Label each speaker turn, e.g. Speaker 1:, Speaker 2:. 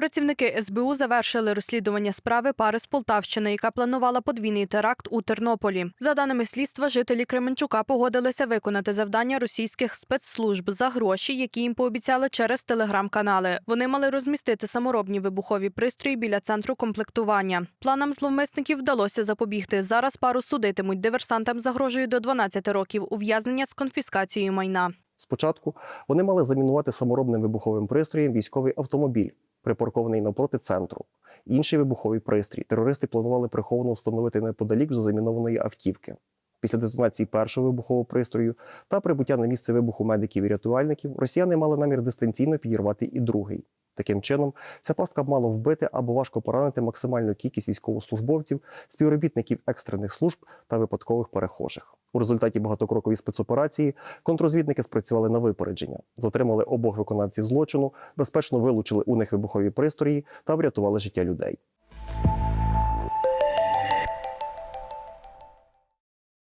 Speaker 1: Працівники СБУ завершили розслідування справи пари з Полтавщини, яка планувала подвійний теракт у Тернополі. За даними слідства, жителі Кременчука погодилися виконати завдання російських спецслужб за гроші, які їм пообіцяли через телеграм-канали. Вони мали розмістити саморобні вибухові пристрої біля центру комплектування. Планам зловмисників вдалося запобігти. Зараз пару судитимуть. Диверсантам загрожує до 12 років ув'язнення з конфіскацією майна.
Speaker 2: Спочатку вони мали замінувати саморобним вибуховим пристроєм військовий автомобіль, припаркований навпроти центру. Інший вибуховий пристрій терористи планували приховано встановити неподалік вже замінованої автівки. Після детонації першого вибухового пристрою та прибуття на місце вибуху медиків і рятувальників росіяни мали намір дистанційно підірвати і другий. Таким чином, ця пастка мала вбити або важко поранити максимальну кількість військовослужбовців, співробітників екстрених служб та випадкових перехожих. У результаті багатокрокової спецоперації контрозвідники спрацювали на випередження, затримали обох виконавців злочину, безпечно вилучили у них вибухові пристрої та врятували життя людей.